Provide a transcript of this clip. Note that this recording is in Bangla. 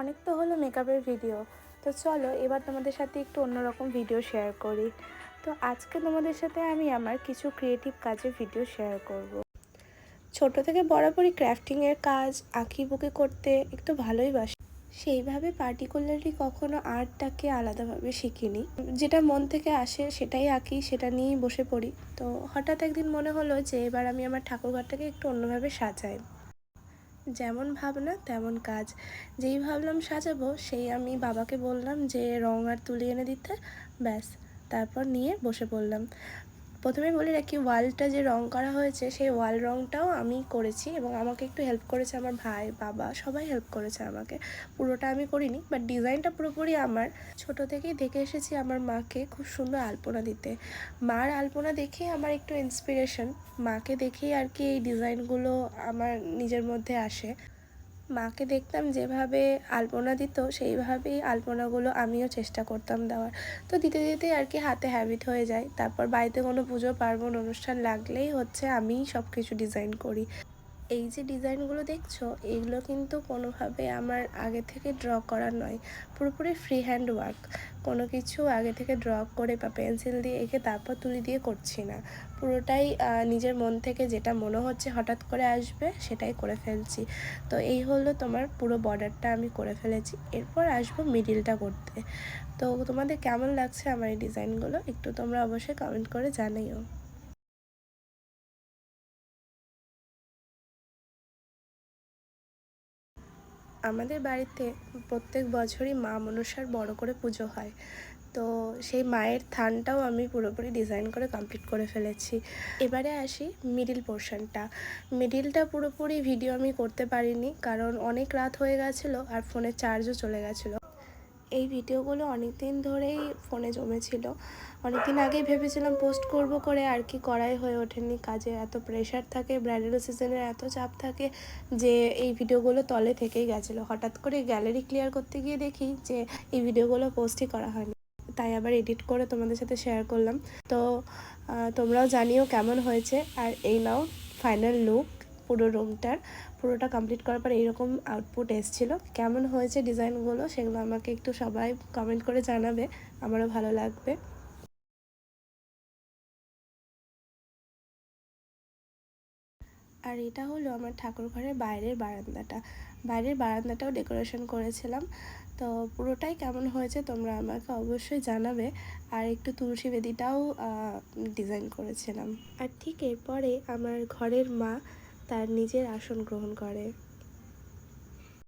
অনেক তো হলো মেকআপের ভিডিও তো চলো, এবার তোমাদের সাথে একটু অন্যরকম ভিডিও শেয়ার করি। তো আজকে তোমাদের সাথে আমি আমার কিছু ক্রিয়েটিভ কাজের ভিডিও শেয়ার করব। ছোট থেকে বরাবরই ক্রাফটিংয়ের কাজ, আঁকি বুকি করতে একটু ভালোই বাসি। সেইভাবে পার্টিকুলারলি কখনো আর্টটাকে আলাদাভাবে শিখিনি। যেটা মন থেকে আসে সেটাই আঁকি, সেটা নিয়েই বসে পড়ি। তো হঠাৎ একদিন মনে হলো যে, এবার আমি আমার ঠাকুরঘরটাকে একটু অন্যভাবে সাজাই। যেমন ভাবনা, তেমন কাজ। যেই ভাবলাম সাজাবো, সেই আমি বাবাকে বললাম যে, রং আর তুলি এনে দিতে। ব্যাস, তারপর নিয়ে বসে পড়লাম। প্রথমে বলি রাখি ওয়ালটা যে রং করা হয়েছে, সেই ওয়াল রংটাও আমি করেছি এবং আমাকে একটু হেল্প করেছে আমার ভাই, বাবা, সবাই হেল্প করেছে আমাকে। পুরোটা আমি করিনি বাট ডিজাইনটা পুরোপুরি আমার। ছোট থেকেই দেখে এসেছি আমার মাকে খুব সুন্দর আলপনা দিতে। মার আলপনা দেখে আমার একটু ইন্সপিরেশন মাকে দেখেই আর কি এই ডিজাইনগুলো আমার নিজের মধ্যে আসে। মাকে দেখতাম যেভাবে আলপনা দিত, সেইভাবেই আলপনাগুলো আমিও চেষ্টা করতাম দেওয়ার। তো দিতে দিতে আর কি হাতে হ্যাবিট হয়ে যায়। তারপর বাড়িতে কোনো পুজো, পার্বণ, অনুষ্ঠান লাগলেই হচ্ছে আমি সব কিছু ডিজাইন করি। এই যে ডিজাইনগুলো দেখছ, এগুলো কিন্তু কোনোভাবে আমার আগে থেকে ড্র করা নয়। পুরোপুরি ফ্রি হ্যান্ড ওয়ার্ক কোনো কিছু আগে থেকে ড্র করে বা পেন্সিল দিয়ে এঁকে তারপর তুলি দিয়ে করছি না। পুরোটাই নিজের মন থেকে যেটা মনে হচ্ছে হঠাৎ করে আসবে, সেটাই করে ফেলছি। তো এই হলো তোমার পুরো বর্ডারটা আমি করে ফেলেছি। এরপর আসব মিডিলটা করতে। তো তোমাদের কেমন লাগছে আমার এই ডিজাইনগুলো? একটু তোমরা অবশ্যই কমেন্ট করে জানাইও আমাদের বাড়িতে প্রত্যেক বছরই মা মনসার বড় করে পুজো হয়। তো সেই মায়ের থানটাও আমি পুরোপুরি ডিজাইন করে কমপ্লিট করে ফেলেছি। এবারে আসি মিডিল পোর্শনটা মিডিলটা পুরোপুরি ভিডিও আমি করতে পারিনি, কারণ অনেক রাত হয়ে গেছিল আর ফোনে চার্জও চলে গেছিল। এই ভিডিওগুলো অনেক দিন ধরেই ফোনে জমেছিল। অনেক দিন আগেই ভেবেছিলাম পোস্ট করব করে আর কি করাই হয়ে ওঠেনি। কাজে এত প্রেশার থাকে ব্রাইডাল সিজনের এত চাপ থাকে যে এই ভিডিওগুলো তলে থেকেই গেছিল। হঠাৎ করে গ্যালারি ক্লিয়ার করতে গিয়ে দেখি যে এই ভিডিওগুলো পোস্টই করা হয়নি। তাই আবার এডিট করে তোমাদের সাথে শেয়ার করলাম। তো তোমরাও জানিও কেমন হয়েছে। আর এই নাও ফাইনাল লুক পুরো রুমটার পুরোটা কমপ্লিট করার পর এইরকম আউটপুট এসেছিল। কেমন হয়েছে ডিজাইনগুলো সেগুলো আমাকে একটু সবাই কমেন্ট করে জানাবে, আমারও ভালো লাগবে। আর এটা হলো আমার ঠাকুর ঘরের বাইরের বারান্দাটা। বাইরের বারান্দাটাও ডেকোরেশন করেছিলাম। তো পুরোটাই কেমন হয়েছে তোমরা আমাকে অবশ্যই জানাবে। আর একটু তুলসী বেদিটাও ডিজাইন করেছিলাম। আর ঠিক এরপরে আমার ঘরের মা তার নিজের আসন গ্রহণ করে।